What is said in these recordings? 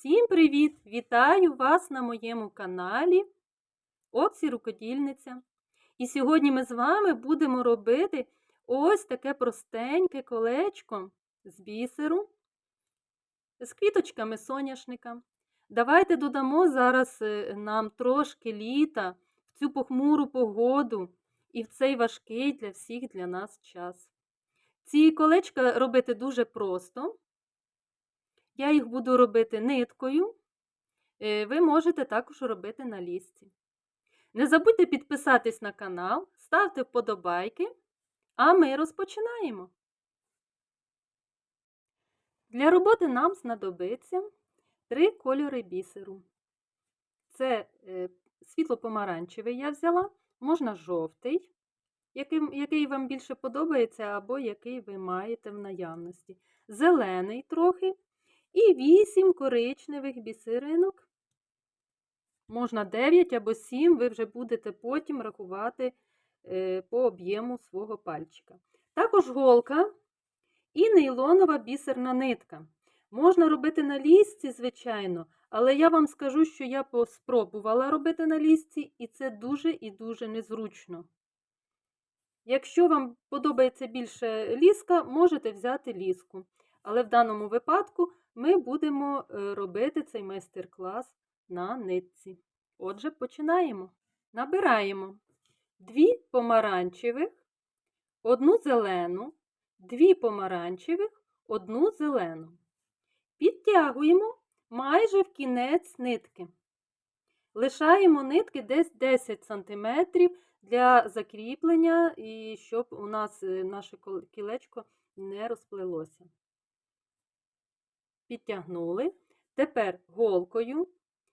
Всім привіт! Вітаю вас на моєму каналі Оксі Рукодільниця. І сьогодні ми з вами будемо робити ось таке простеньке колечко з бісеру з квіточками соняшника. Давайте додамо зараз е, нам трошки літа в цю похмуру погоду і в цей важкий для всіх для нас час. Ці колечка робити дуже просто. Я їх буду робити ниткою. Е, ви можете також робити на лісці. Не забудьте підписатись на канал, ставте вподобайки, а ми розпочинаємо. Для роботи нам знадобиться три кольори бісеру. Це е, світло-помаранчевий я взяла, можна жовтий, який, який вам більше подобається, або який ви маєте в наявності. Зелений трохи. І 8 коричневих бісеринок. Можна 9 або 7, ви вже будете потім рахувати е, по об'єму свого пальчика. Також голка і нейлонова бісерна нитка. Можна робити на лісці, звичайно, але я вам скажу, що я спробувала робити на лісці, і це дуже і дуже незручно. Якщо вам подобається більше ліска, можете взяти ліску. Але в даному випадку ми будемо е, робити цей майстер-клас на нитці. Отже, починаємо. Набираємо дві помаранчевих, одну зелену, дві помаранчевих, одну зелену. Підтягуємо майже в кінець нитки. Лишаємо нитки десь 10 см для закріплення, і щоб у нас е, наше кілечко не розплилося підтягнули. Тепер голкою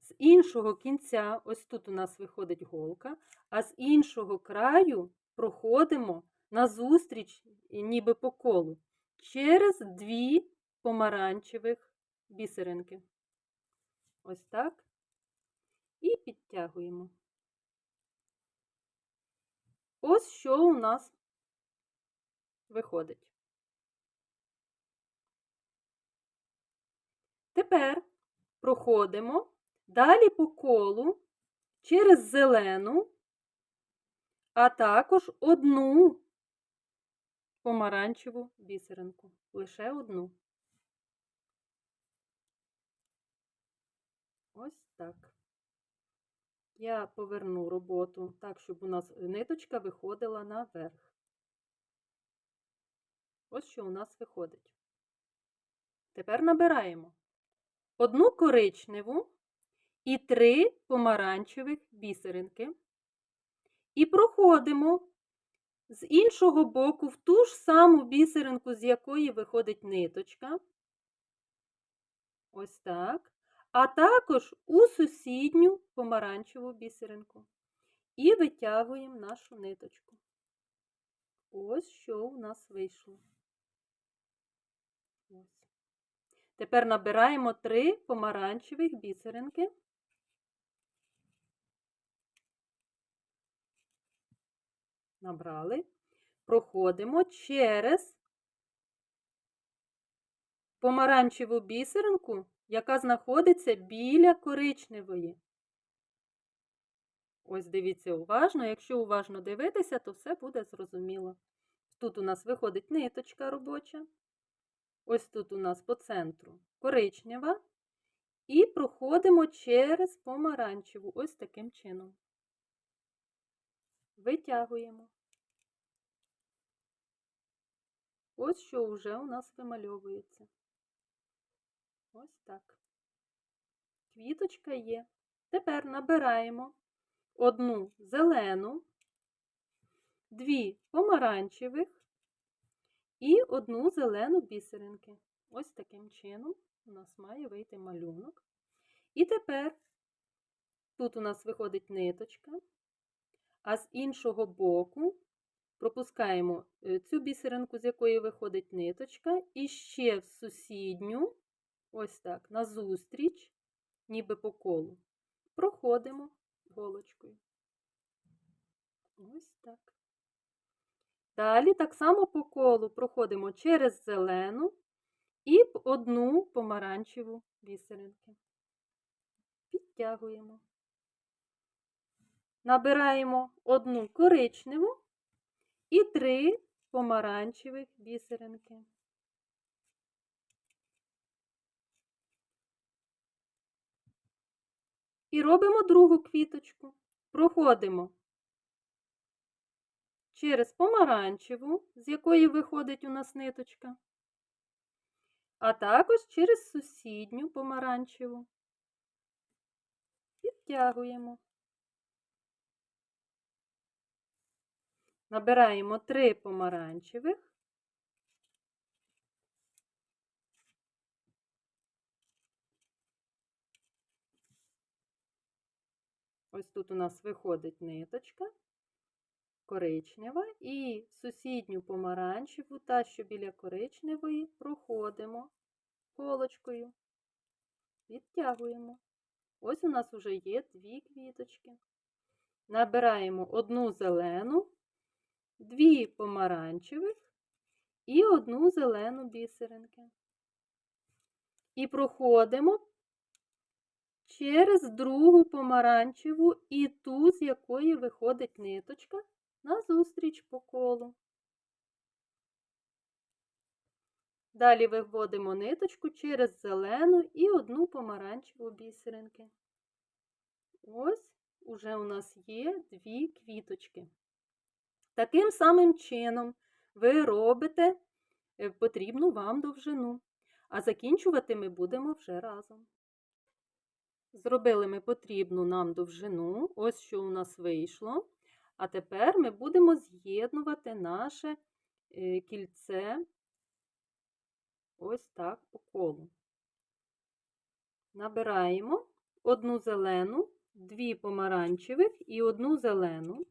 з іншого кінця, ось тут у нас виходить голка, а з іншого краю проходимо назустріч, ніби по колу, через дві помаранчевих бісеринки. Ось так. І підтягуємо. Ось що у нас виходить. Тепер проходимо далі по колу через зелену, а також одну помаранчеву бісеринку. Лише одну. Ось так. Я поверну роботу так, щоб у нас ниточка виходила наверх. Ось що у нас виходить. Тепер набираємо одну коричневу і три помаранчевих бісеринки. І проходимо з іншого боку в ту ж саму бісеринку, з якої виходить ниточка. Ось так. А також у сусідню помаранчеву бісеринку. І витягуємо нашу ниточку. Ось що у нас вийшло. Ось. Тепер набираємо три помаранчевих бісеринки. Набрали, проходимо через помаранчеву бісеринку, яка знаходиться біля коричневої. Ось дивіться уважно, якщо уважно дивитися, то все буде зрозуміло. Тут у нас виходить ниточка робоча. Ось тут у нас по центру коричнева, і проходимо через помаранчеву, ось таким чином. Витягуємо. Ось що вже у нас вимальовується. Ось так. Квіточка є. Тепер набираємо одну зелену, дві помаранчевих і одну зелену бісеринки. Ось таким чином у нас має вийти малюнок. І тепер тут у нас виходить ниточка, а з іншого боку пропускаємо е, цю бісеринку, з якої виходить ниточка, і ще в сусідню, ось так, назустріч, ніби по колу, проходимо голочкою. Ось так. Далі так само по колу проходимо через зелену і одну помаранчеву бісеринки. відтягуємо. Набираємо одну коричневу і три помаранчевих бісеринки. І робимо другу квіточку. Проходимо через помаранчеву, з якої виходить у нас ниточка, а також через сусідню помаранчеву. Підтягуємо. Набираємо три помаранчевих. Ось тут у нас виходить ниточка коричнева, і сусідню помаранчеву, та, що біля коричневої, проходимо голочкою, відтягуємо. Ось у нас вже є дві квіточки. Набираємо одну зелену, дві помаранчевих і одну зелену бісеринки. І проходимо через другу помаранчеву і ту, з якої виходить ниточка, назустріч по колу. Далі виводимо ниточку через зелену і одну помаранчеву бісеринки. Ось уже у нас є дві квіточки. Таким самим чином ви робите е, потрібну вам довжину, а закінчувати ми будемо вже разом. Зробили ми потрібну нам довжину, ось що у нас вийшло. А тепер ми будемо з'єднувати наше е, кільце ось так по колу. Набираємо одну зелену, дві помаранчевих і одну зелену.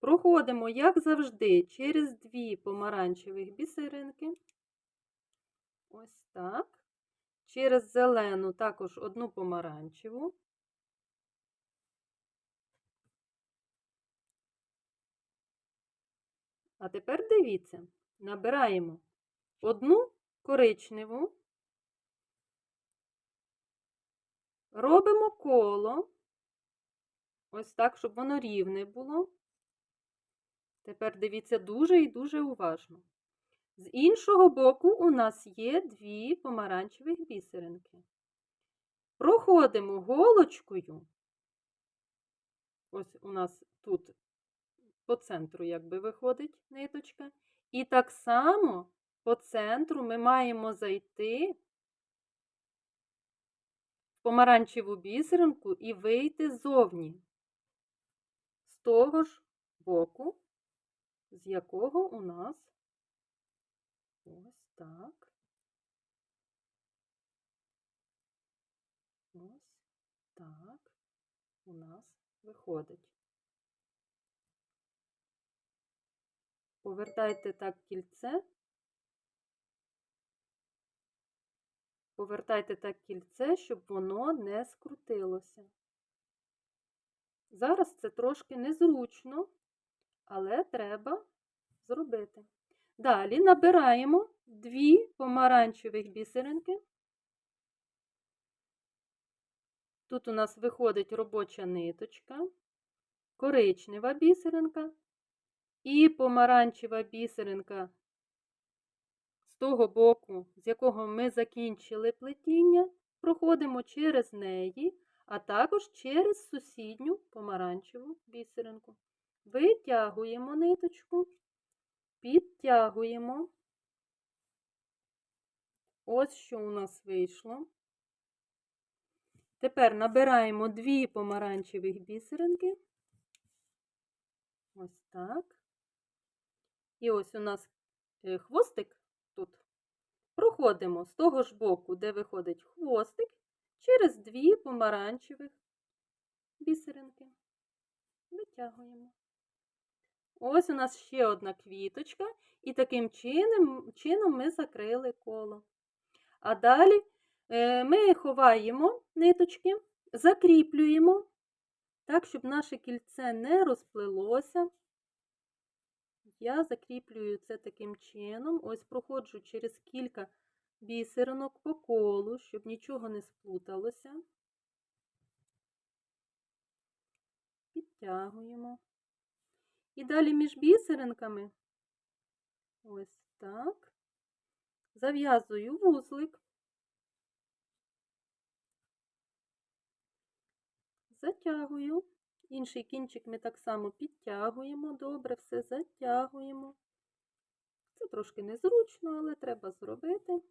Проходимо, як завжди, через дві помаранчевих бісеринки. Ось так. Через зелену також одну помаранчеву. А тепер дивіться, набираємо одну коричневу, робимо коло, ось так, щоб воно рівне було. Тепер дивіться дуже і дуже уважно. З іншого боку у нас є дві помаранчевих бісеринки. Проходимо голочкою. Ось у нас тут по центру, якби виходить ниточка. І так само по центру ми маємо зайти в помаранчеву бісеринку і вийти ззовні, з того ж боку, з якого у нас ось так. Ось так у нас виходить. Повертайте так кільце. Повертайте так кільце, щоб воно не скрутилося. Зараз це трошки незручно, але треба зробити. Далі набираємо дві помаранчевих бісеринки. Тут у нас виходить робоча ниточка, коричнева бісеринка і помаранчева бісеринка з того боку, з якого ми закінчили плетіння, проходимо через неї, а також через сусідню помаранчеву бісеринку. Витягуємо ниточку, підтягуємо. Ось що у нас вийшло. Тепер набираємо дві помаранчевих бісеринки. Ось так. І ось у нас е, хвостик тут. Проходимо з того ж боку, де виходить хвостик, через дві помаранчевих бісеринки. Витягуємо. Ось у нас ще одна квіточка, і таким чином, чином ми закрили коло. А далі е, ми ховаємо ниточки, закріплюємо, так, щоб наше кільце не розплилося. Я закріплюю це таким чином, ось проходжу через кілька бісеринок по колу, щоб нічого не сплуталося. Підтягуємо. І далі між бісеринками, ось так, зав'язую вузлик, затягую. Інший кінчик ми так само підтягуємо, добре, все затягуємо. Це трошки незручно, але треба зробити.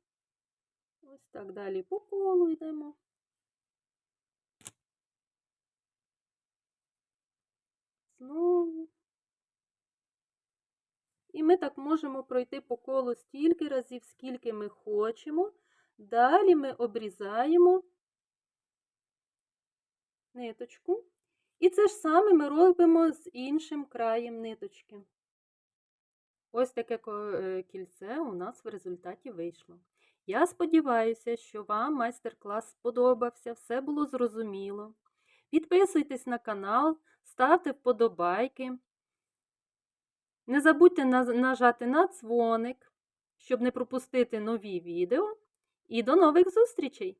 Ось так далі по колу йдемо. Знову. І ми так можемо пройти по колу стільки разів, скільки ми хочемо. Далі ми обрізаємо ниточку. І це ж саме ми робимо з іншим краєм ниточки. Ось таке е, кільце у нас в результаті вийшло. Я сподіваюся, що вам майстер-клас сподобався, все було зрозуміло. Підписуйтесь на канал, ставте вподобайки. Не забудьте нажати на дзвоник, щоб не пропустити нові відео. І до нових зустрічей!